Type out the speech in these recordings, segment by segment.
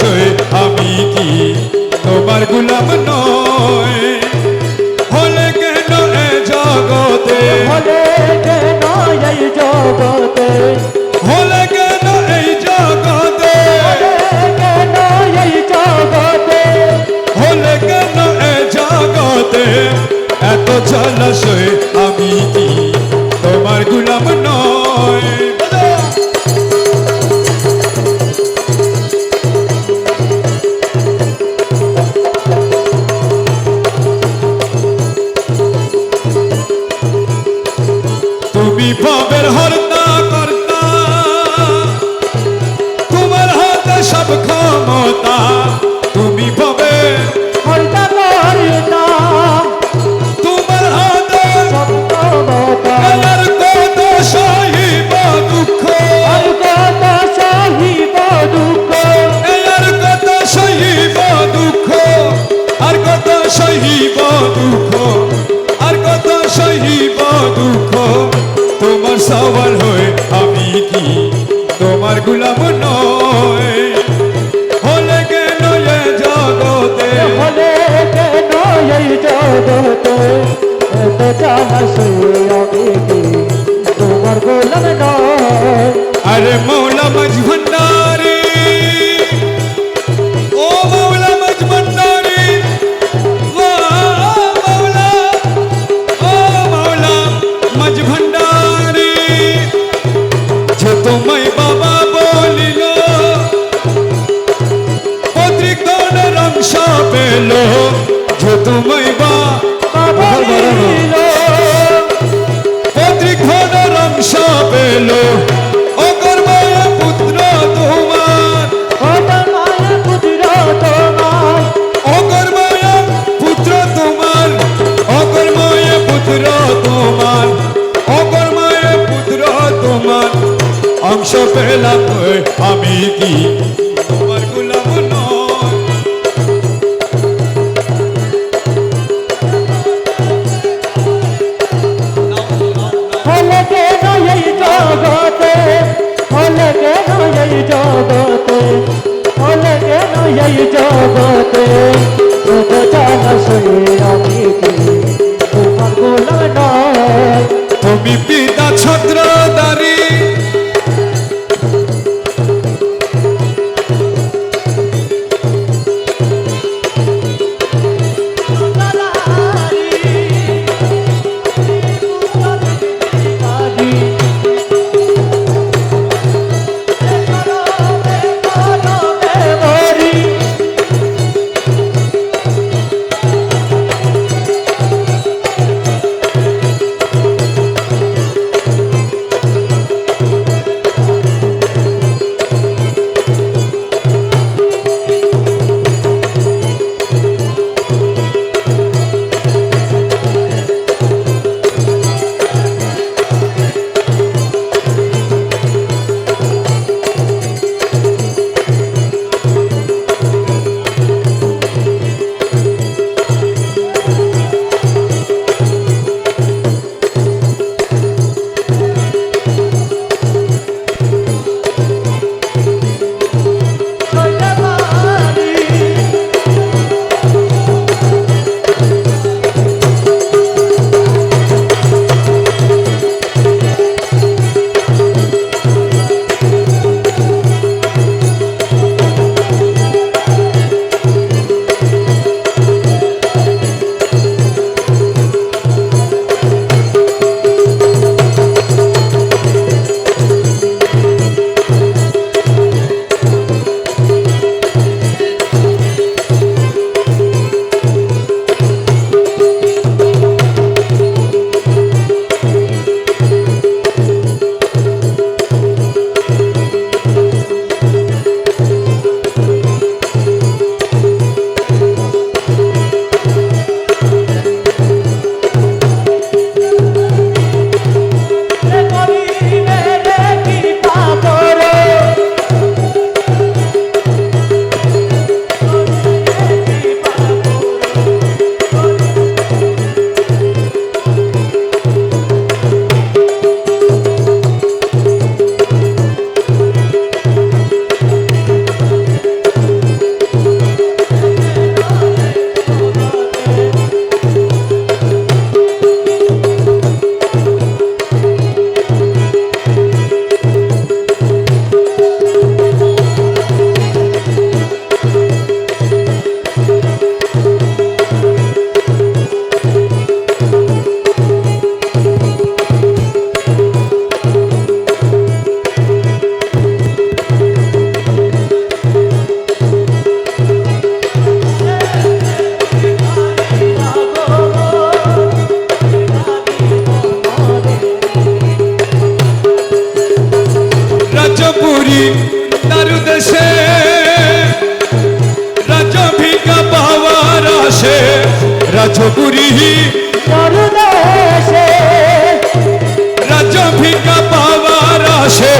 বিষয় আমি কি তোমার গুলাম নয়? হলে কেন জগতে? হলে কেন জগতে? তোমার গোলাম নয়। আরে মৌলা মাঝ জগতে বলে কেন এই জগতে। শুধু আমি তোমার নয় তুমি পিতা ছত্রদা রাজ্য ভিক্ষা পাওয়ার আসে।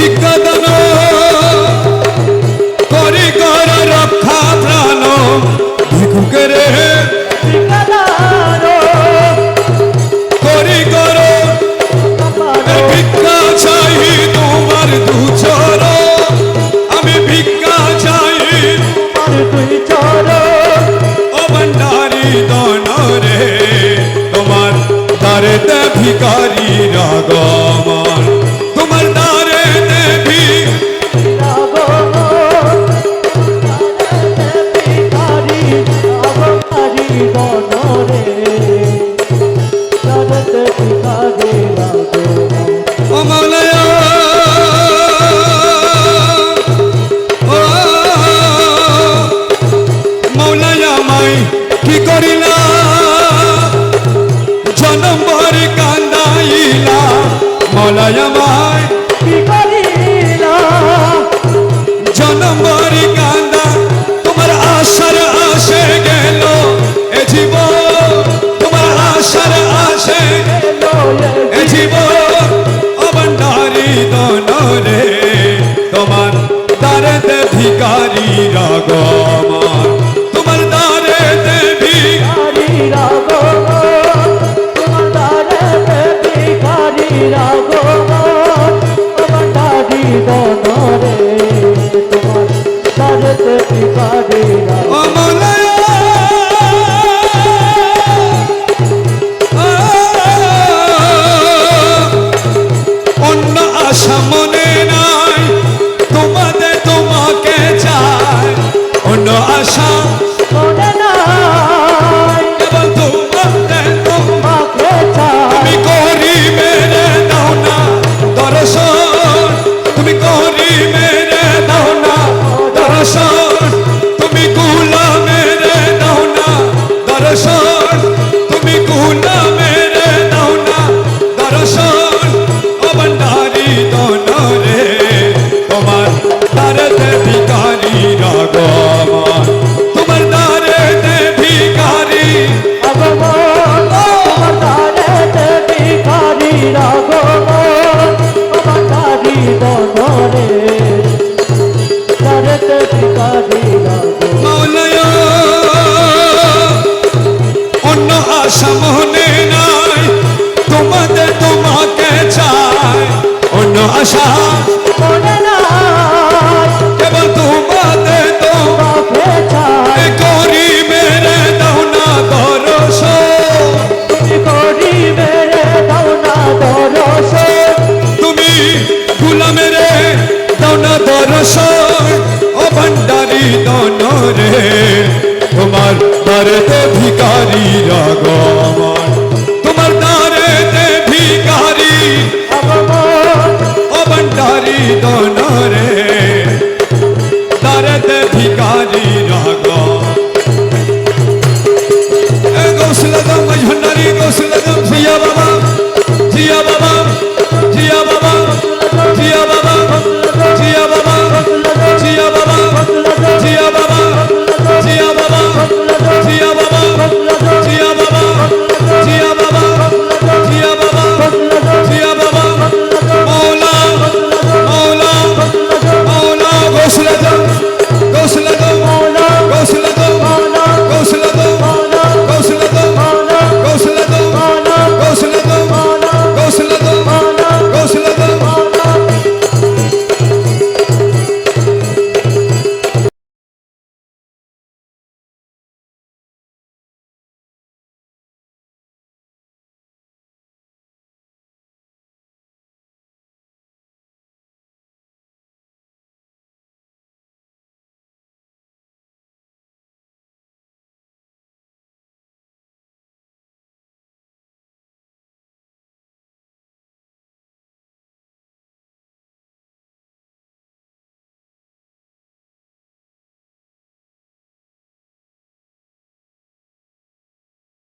Dikkat আশা রে দন রে